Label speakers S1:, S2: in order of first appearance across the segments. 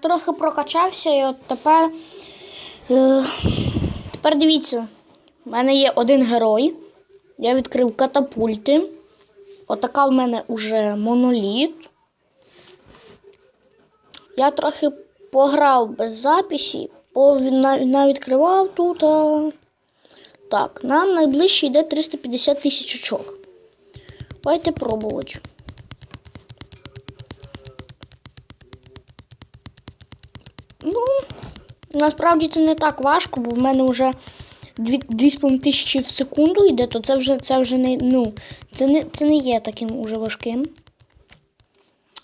S1: Трохи прокачався і от тепер. Е, тепер дивіться, в мене є один герой. Я відкрив катапульти. Отака в мене уже моноліт. Я трохи пограв без записі, навідкривав тут. А... Так, нам найближче йде 350 тисяч очок. Давайте пробувати. Ну, насправді це не так важко, бо в мене вже 2,5 тисячі в секунду йде, то це вже це вже не. Ну, це не, це не є таким уже важким.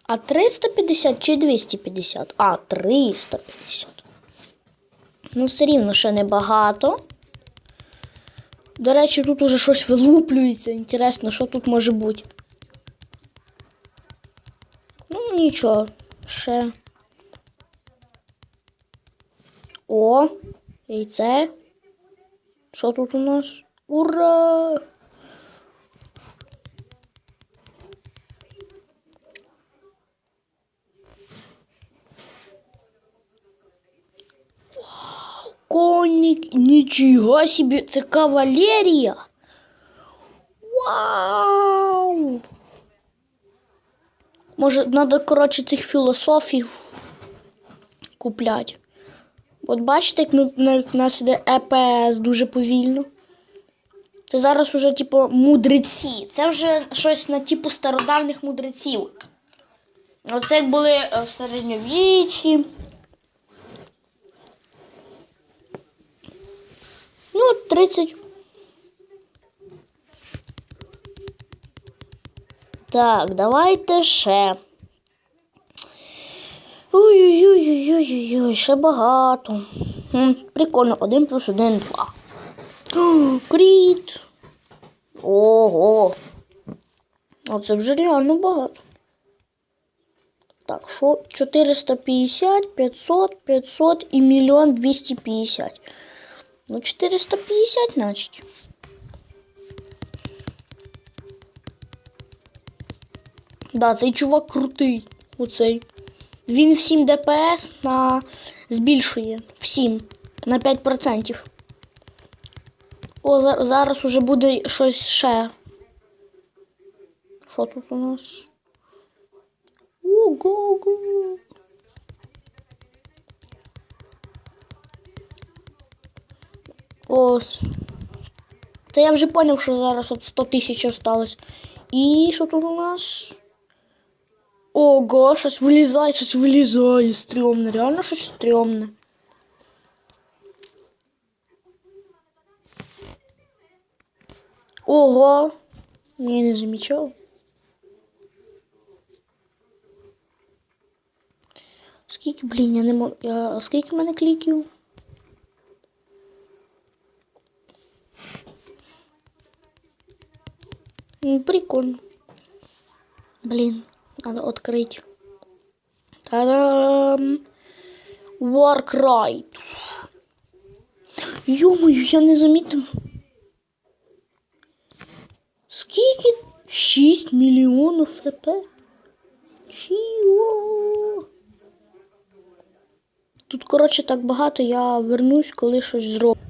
S1: А 350 чи 250? А, 350. Ну, все рівно ще небагато. До речі, тут уже щось вилуплюється. Інтересно, що тут може бути. Ну, нічого, ще. О, яйце. Що тут у нас? Ура! Вау, Конник, нічого собі, це кавалерія. Вау! Може, треба, коротше, цих філософів купляти. От бачите, як ну- на- нас іде ЕПС дуже повільно. Це зараз уже, типу, мудреці. Це вже щось на типу стародавніх мудреців. Оце як були е, в середньовіччі. Ну, 30. Так, давайте ще. Ой-ой-ой-ой-ой, ще багато. Прикольно, один плюс один, два. Кріт. Ого. Оце вже реально багато. Так, що 450, 500, 500 і мільйон 250. Ну, 450, значить. Да, цей чувак крутий. Оцей. Він всім ДПС на... збільшує. Всім. На 5%. О, за- зараз уже буде щось ще. Що тут у нас? Ого-го. Ось. Та я вже зрозумів, що зараз от 100 тисяч осталось. І що тут у нас? Ого, щось вилізає, щось вилізає. Стрьомне, реально щось стрьомне. Ого. Я не замічав. Скільки, блін, я не можу. Я... Скільки в мене кліків? Прикольно. Блин, надо открыть. Та-дам! Warcry. Йомою, я не замітив. Скільки? 6 мільйонів ФП? Чого? Тут, коротше, так багато, я вернусь, коли щось зроблю.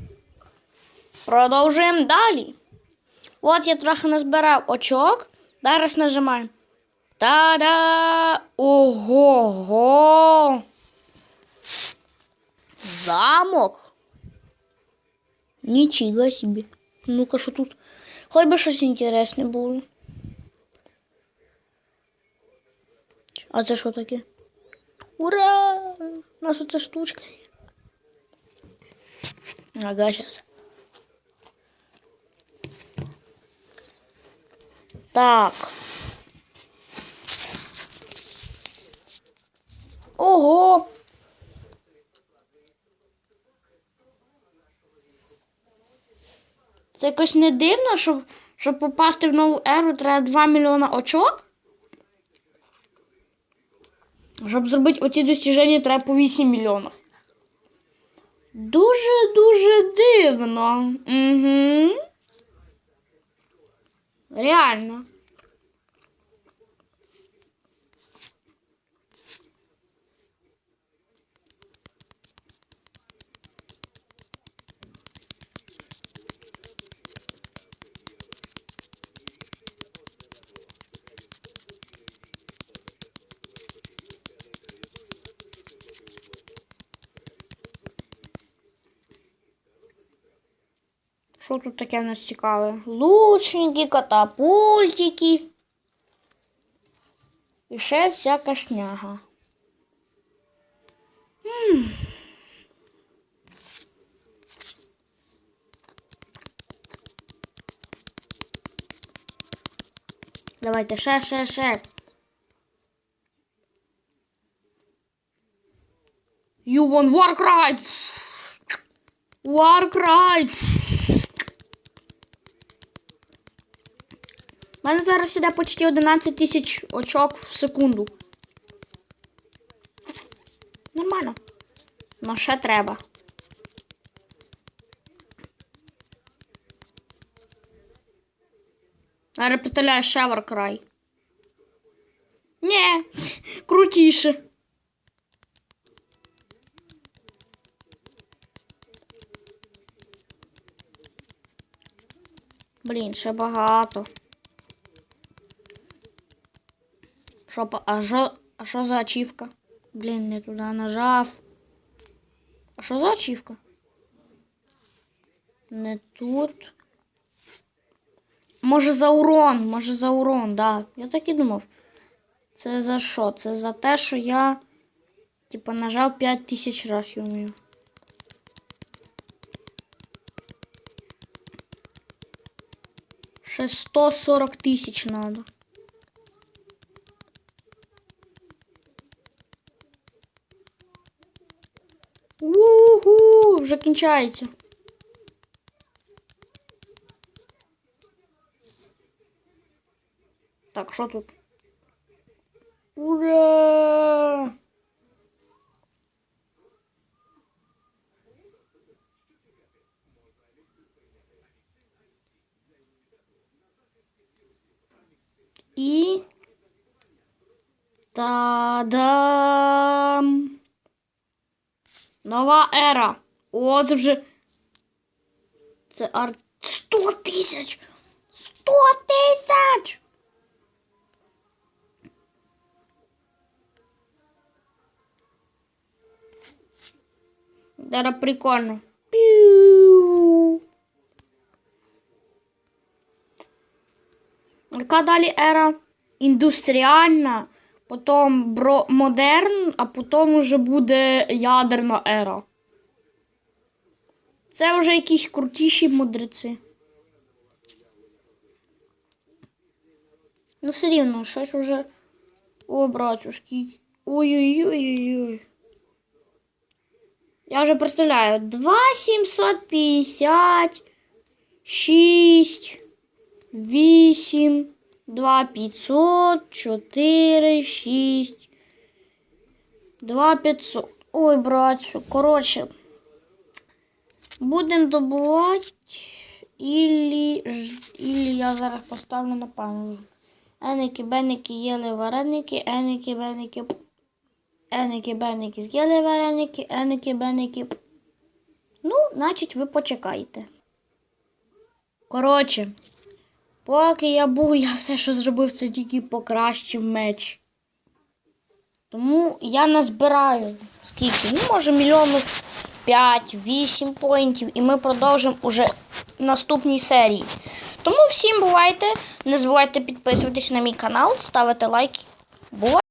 S1: Продовжуємо далі. От я трохи назбирав очок. Зараз нажимаємо. Та-да! Ого-го! Замок. Нічого собі. Ну-ка, що тут? Хоч би щось інтересне було. А це що таке? Ура! У нас оця штучка. Ага, зараз. Так. Ого. Це якось не дивно, щоб, щоб попасти в нову еру, треба 2 мільйона очок. Щоб зробити оці достіження, треба по 8 мільйонів. Дуже-дуже дивно. Угу. Реально. Що тут таке в нас цікаве? Лучники, катапультики. І ще всяка шняга. М. Давайте ще, ще, ще. You want Warcry! Warcry! У мене зараз іде почти 11 тисяч очок в секунду. Нормально. Ну ще треба. Зараз представляю ще Warcry. Ні, крутіше. Блін, ще багато. По- а що, а що за ачівка? Блін, не туди нажав. А що за ачівка? Не тут. Може за урон, може за урон, да. Я так і думав. Це за що? Це за те, що я, типа, нажав 5 тисяч разів. йо-моє. Ще 140 тисяч надо. вже кінчається. Так, що тут? Ура! І Та-дам! Нова ера. О, це вже. Це ар... 100 тисяч! 100 тисяч! Зараз прикольно. Піу. Яка далі ера? Індустріальна, потім бро... модерн, а потім уже буде ядерна ера. Це вже якісь крутіші мудреці. Ну, все рівно, щось уже. О, братюшки. Ой-ой-ой-ой-ой. Я вже представляю. 2,750, 6, 8, 2,500, 4, 6, 2,500. Ой, братчу, коротше. Будемо добувати. Ілі, ілі я зараз поставлю на паузу. Еники, беники, їли вареники, еники, беники. Еники, беники, з'їли вареники, еники, беники. Ну, значить, ви почекайте. Коротше, поки я був, я все, що зробив, це тільки покращив меч. Тому я назбираю скільки? Ну, може, мільйонів 5-8 поінтів, і ми продовжимо уже в наступній серії. Тому всім бувайте. Не забувайте підписуватися на мій канал, ставити лайки. Бувайте!